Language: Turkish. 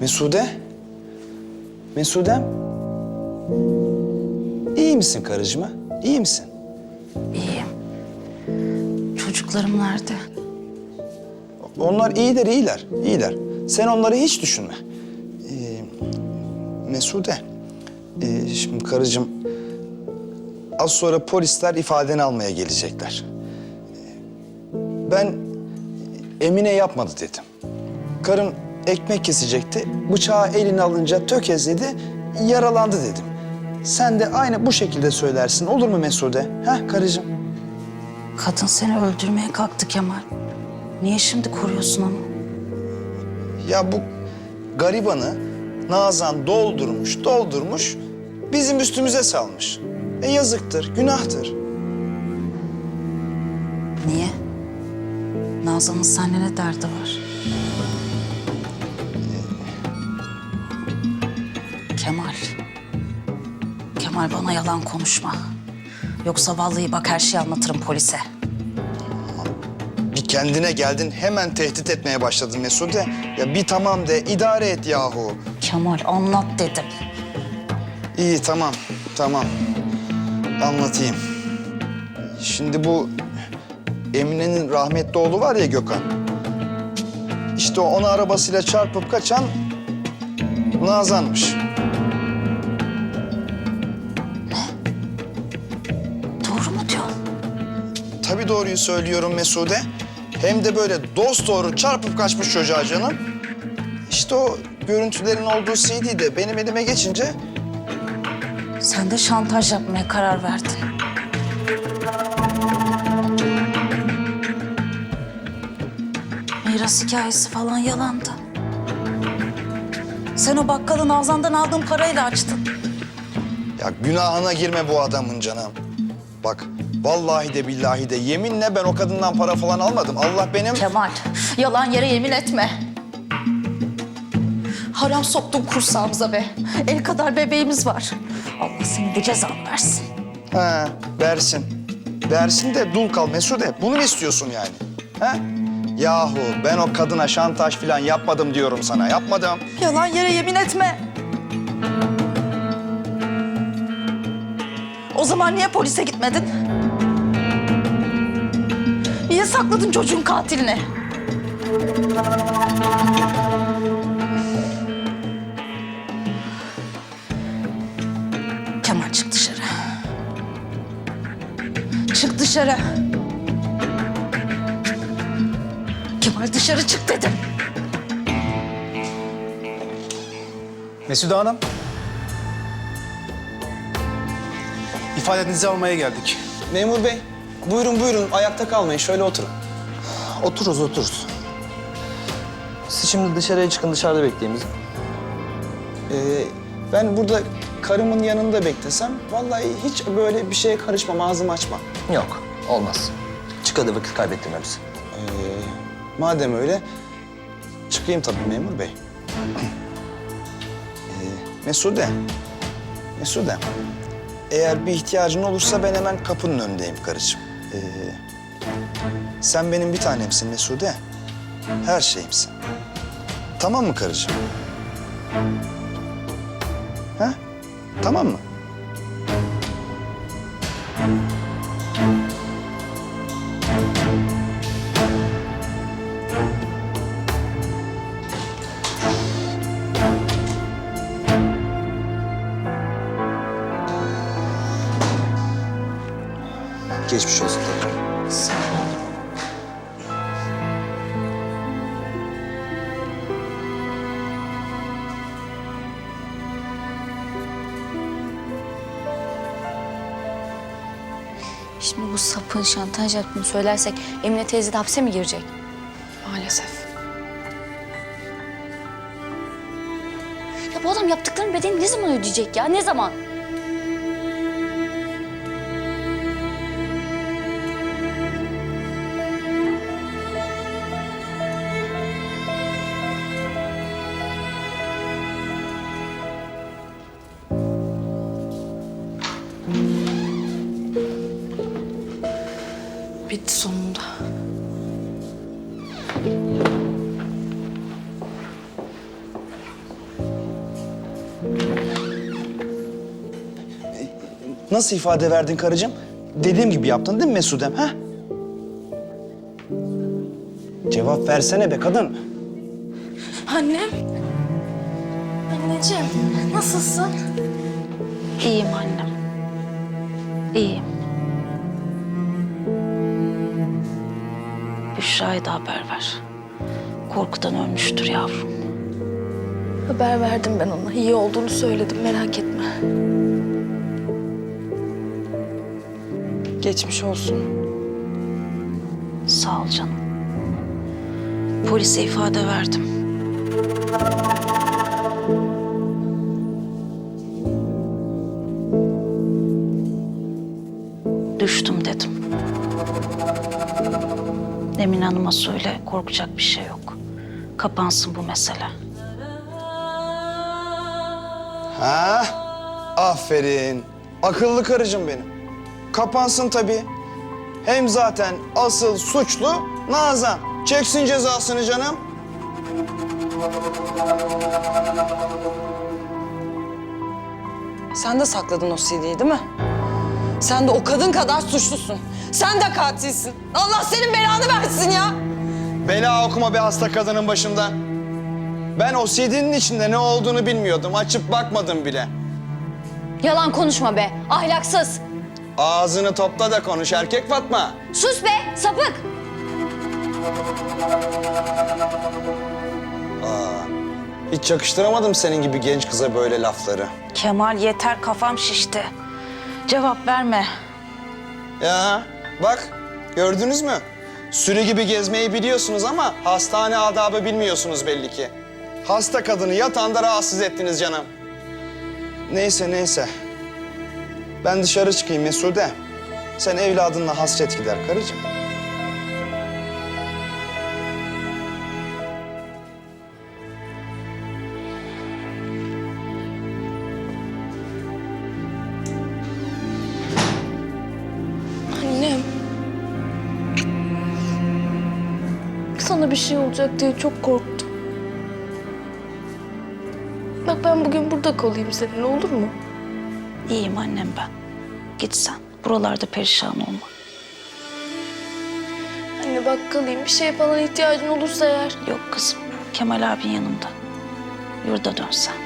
Mesude? Mesudem? İyi misin karıcığım ha? İyi misin? İyiyim. Çocuklarım nerede? Onlar iyiler, iyiler, iyiler. Sen onları hiç düşünme. Ee, Mesude, ee, şimdi karıcığım... Az sonra polisler ifadeni almaya gelecekler. Ben Emine yapmadı dedim. Karım ekmek kesecekti. Bıçağı eline alınca tökezledi, yaralandı dedim. Sen de aynı bu şekilde söylersin. Olur mu Mesude? Ha karıcığım? Kadın seni öldürmeye kalktı Kemal. Niye şimdi koruyorsun onu? Ya bu garibanı Nazan doldurmuş, doldurmuş, bizim üstümüze salmış. E yazıktır, günahtır. Niye? Nazan'ın seninle ne derdi var? Kemal. Kemal bana yalan konuşma. Yoksa vallahi bak her şeyi anlatırım polise. Bir kendine geldin, hemen tehdit etmeye başladın Mesude. Ya bir tamam de, idare et yahu. Kemal anlat dedim. İyi, tamam, tamam. Anlatayım. Şimdi bu Emine'nin rahmetli oğlu var ya Gökhan. İşte o onu arabasıyla çarpıp kaçan Nazan'mış. Doğru mu diyorsun? Tabii doğruyu söylüyorum Mesude. Hem de böyle dost doğru çarpıp kaçmış çocuğa canım. İşte o görüntülerin olduğu CD de benim elime geçince Sen de şantaj yapmaya karar verdin. Miras hikayesi falan yalandı. Sen o bakkalın Nazan'dan aldığın parayla açtın. ya günahına girme bu adamın canım. Bak vallahi de billahi de yeminle ben o kadından para falan almadım. Allah benim... Kemal, yalan yere yemin etme. Haram soktun kursağımıza be. El kadar bebeğimiz var. Allah senin de cezanı versin. Ha, versin. Versin de dul kal Mesude. Bunu mu istiyorsun yani? Ha? Yahu ben o kadına şantaj falan yapmadım diyorum sana. Yapmadım. Yalan yere yemin etme. O zaman niye polise gitmedin? Niye sakladın çocuğun katilini? Dışarı. Kemal dışarı çık dedim. Mesude Hanım. İfadenizi almaya geldik. Memur bey, buyurun buyurun. Ayakta kalmayın. Şöyle oturun. Otururuz, otururuz. Siz şimdi dışarıya çıkın, dışarıda bekleyin bizi. Ee, ben burada karımın yanında beklesem... ...vallahi hiç böyle bir şeye karışmam, ağzımı açmam. Yok, olmaz. Çık vakit kaybettirme bizi. Ee, madem öyle, çıkayım tabii memur bey. ee, Mesude, Mesude. Eğer bir ihtiyacın olursa ben hemen kapının önündeyim karıcığım. Ee, sen benim bir tanemsin Mesude. Her şeyimsin. Tamam mı karıcığım? Ha? Tamam mı? Geçmiş olsun tekrar. Şimdi bu sapın şantaj yaptığını söylersek Emine teyze de hapse mi girecek? Maalesef. Ya bu adam yaptıklarının bedelini ne zaman ödeyecek ya? Ne zaman? Bitti sonunda. Nasıl ifade verdin karıcığım? Dediğim gibi yaptın değil mi Mesudem? Ha? Cevap versene be kadın. Annem. Anneciğim nasılsın? İyiyim annem. İyiyim. Büşra'ya da haber ver. Korkudan ölmüştür yavrum. Haber verdim ben ona. İyi olduğunu söyledim merak etme. Geçmiş olsun. Sağ ol canım. Polise ifade verdim. Emin Hanım'a söyle korkacak bir şey yok. Kapansın bu mesele. Ha? Aferin. Akıllı karıcığım benim. Kapansın tabii. Hem zaten asıl suçlu Nazan. Çeksin cezasını canım. Sen de sakladın o CD'yi değil mi? Sen de o kadın kadar suçlusun. Sen de katilsin. Allah senin belanı versin ya. Bela okuma be hasta kadının başından. Ben o CD'nin içinde ne olduğunu bilmiyordum. Açıp bakmadım bile. Yalan konuşma be. Ahlaksız. Ağzını topla da konuş erkek Fatma. Sus be sapık. Hiç yakıştıramadım senin gibi genç kıza böyle lafları. Kemal yeter kafam şişti. Cevap verme. Ya bak gördünüz mü? Sürü gibi gezmeyi biliyorsunuz ama hastane adabı bilmiyorsunuz belli ki. Hasta kadını yatağında rahatsız ettiniz canım. Neyse neyse. Ben dışarı çıkayım Mesude. Sen evladınla hasret gider karıcığım. Sana bir şey olacak diye çok korktum. Bak ben bugün burada kalayım seninle olur mu? İyiyim annem ben. Git sen. Buralarda perişan olma. Anne bak kalayım bir şey falan ihtiyacın olursa eğer. Yok kızım. Kemal abin yanımda. Yurda dön sen.